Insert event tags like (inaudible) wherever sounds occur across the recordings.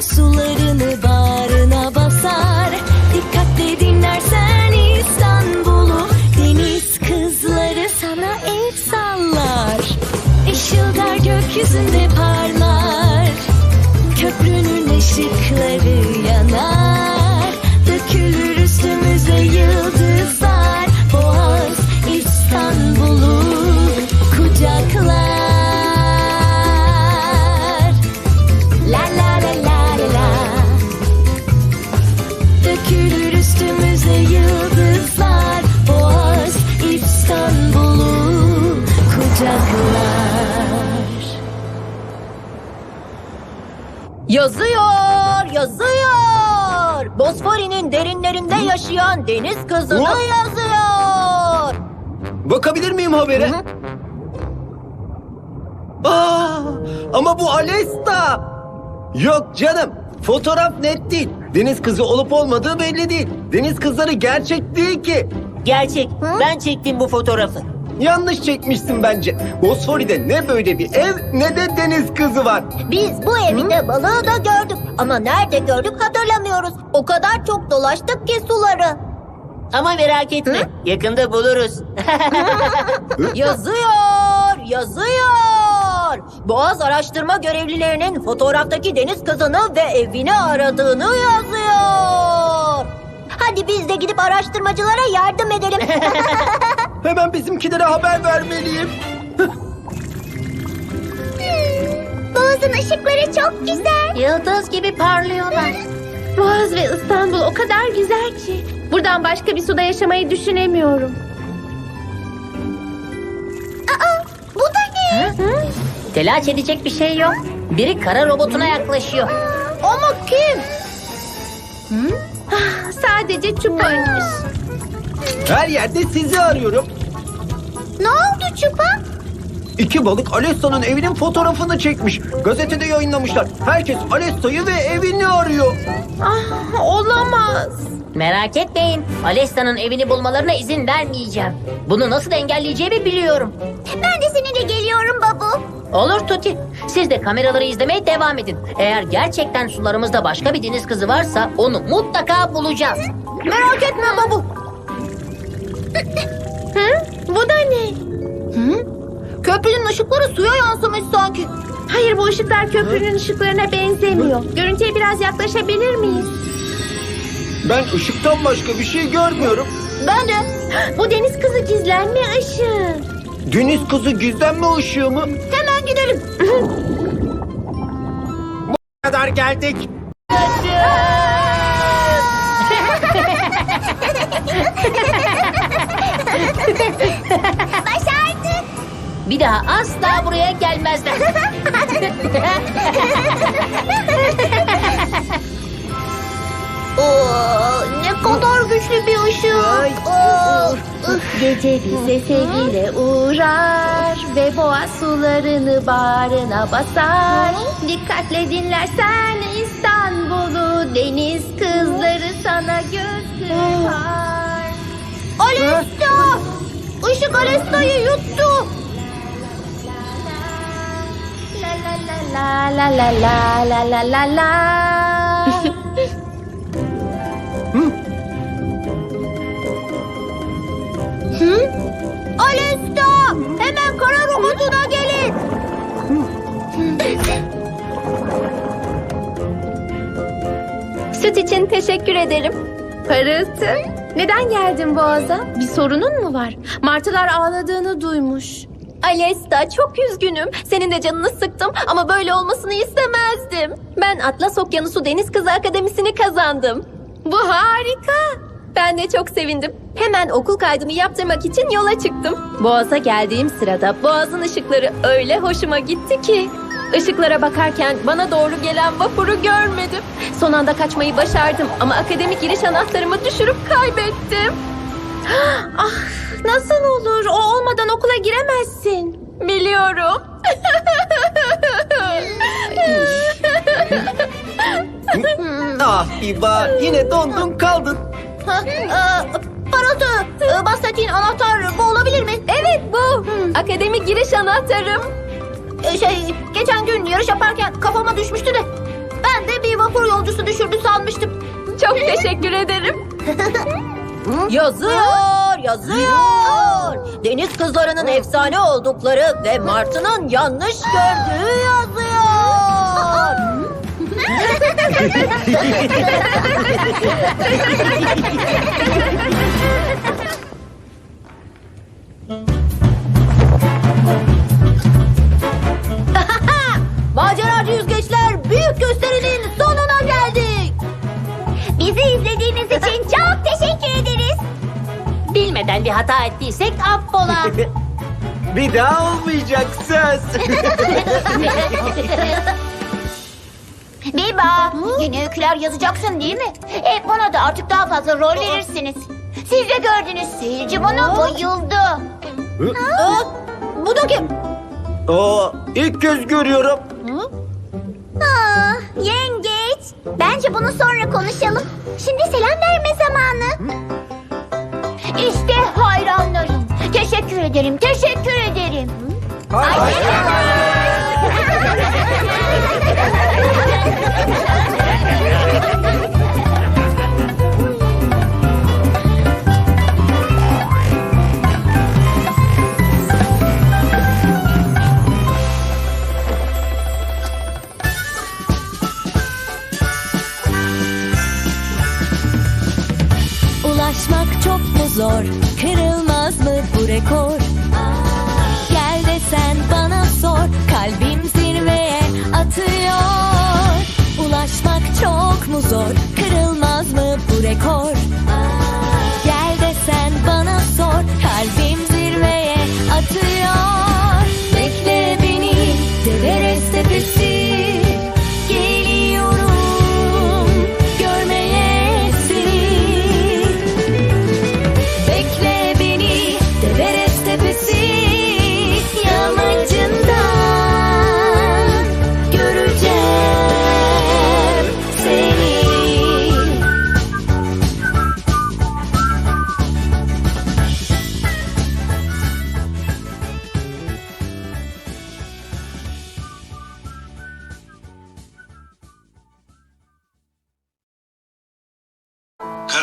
Sularını bağrına basar. Dikkatle dinlersen İstanbul'u. Deniz kızları sana el sallar. Işıldar gökyüzünde parlar. Köprünün ışıkları yanar Yazıyor, yazıyor. Bosfor'un derinlerinde yaşayan deniz kızını What? yazıyor. Bakabilir miyim habere? Hı hı. Aa, ama bu Alesta. Yok canım. Fotoğraf net değil. Deniz kızı olup olmadığı belli değil. Deniz kızları gerçek değil ki. Gerçek. Ben çektim bu fotoğrafı. Yanlış çekmişsin bence. Bosfori'de ne böyle bir ev ne de deniz kızı var. Biz bu evinde balığı da gördük. Ama nerede gördük hatırlamıyoruz. O kadar çok dolaştık ki suları. Ama merak etme. Yakında buluruz. (laughs) Yazıyor, yazıyor. Boğaz araştırma görevlilerinin fotoğraftaki deniz kızını ve evini aradığını yazıyor. Hadi biz de gidip araştırmacılara yardım edelim. (laughs) Hemen bizimkilere haber vermeliyim. Boğazın ışıkları çok güzel. Yıldız gibi parlıyorlar. Boğaz ve İstanbul o kadar güzel ki. Buradan başka bir suda yaşamayı düşünemiyorum. Bu da ne? Telaş edecek bir şey yok. Biri kara robotuna yaklaşıyor. Ama kim? Ah, Sadece çupaymış. Her yerde sizi arıyorum. Ne oldu Çupa? İki balık Alesta'nın evinin fotoğrafını çekmiş. Gazetede yayınlamışlar. Herkes Alesta'yı ve evini arıyor. Ah, olamaz. Merak etmeyin. Alesta'nın evini bulmalarına izin vermeyeceğim. Bunu nasıl engelleyeceğimi biliyorum. Ben de. Olur Tuti. Siz de kameraları izlemeye devam edin. Eğer gerçekten sularımızda başka bir deniz kızı varsa onu mutlaka bulacağız. Merak etme babu. Hı? Bu da ne? Köprünün ışıkları suya yansımış sanki. Hayır bu ışıklar köprünün ışıklarına benzemiyor. Görüntüye biraz yaklaşabilir miyiz? Ben ışıktan başka bir şey görmüyorum. Ben de. Bu deniz kızı gizlenme ışığı. Deniz kızı gizlenme ışığı mı? Hemen gidelim. kadar geldik. Başardık. Bir daha asla buraya gelmezler. (laughs) Oo, ne kadar güçlü bir ışık. Oo, Gece bize sevgiyle uğrar ve boğaz sularını bağrına basar. Dikkatle dinlersen İstanbul'u deniz kızları sana göz kırpar. Alesta! Işık Alesta'yı yuttu. La la la la la la la la la la. İçin teşekkür ederim. Parıltı. Neden geldin Boğaz'a? Bir sorunun mu var? Martılar ağladığını duymuş. Alesta çok üzgünüm. Senin de canını sıktım ama böyle olmasını istemezdim. Ben Atlas Okyanusu Deniz Kızı Akademisi'ni kazandım. Bu harika. Ben de çok sevindim. Hemen okul kaydımı yaptırmak için yola çıktım. Boğaz'a geldiğim sırada Boğaz'ın ışıkları öyle hoşuma gitti ki. Işıklara bakarken bana doğru gelen vapuru görmedim. Son anda kaçmayı başardım ama akademik giriş anahtarımı düşürüp kaybettim. (gasps) Ah, nasıl olur? O olmadan okula giremezsin. Biliyorum. (laughs) Ah İba yine dondun kaldın. Ha, e, parıltı. E, bahsettiğin anahtar bu olabilir mi? Evet bu. Akademik giriş anahtarım. E, şey, yarış yaparken kafama düşmüştü de. Ben de bir vapur yolcusu düşürdü sanmıştım. Çok teşekkür ederim. (laughs) Yazıyor, yazıyor. Deniz kızlarının efsane oldukları ve Martı'nın yanlış gördüğü yazıyor. (laughs) (laughs) Bizi izlediğiniz için (laughs) çok teşekkür ederiz. Bilmeden bir hata ettiysek affola. (laughs) Bir daha olmayacak söz. (laughs) Biba, yeni öyküler yazacaksın değil mi? E, bana da artık daha fazla rol verirsiniz. Siz de gördünüz, seyirci buna bayıldı. Aa, bu da kim? Oo, ilk kez görüyorum. Aa, Bence bunu sonra konuşalım. Şimdi selam verme zamanı. İşte hayranlarım. Teşekkür ederim, teşekkür ederim. Ulaşmak (laughs) zor? Kırılmaz mı bu rekor? Gel de sen bana sor. Kalbim zirveye atıyor.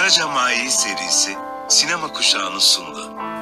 Karaca Mai serisi sinema kuşağını sundu.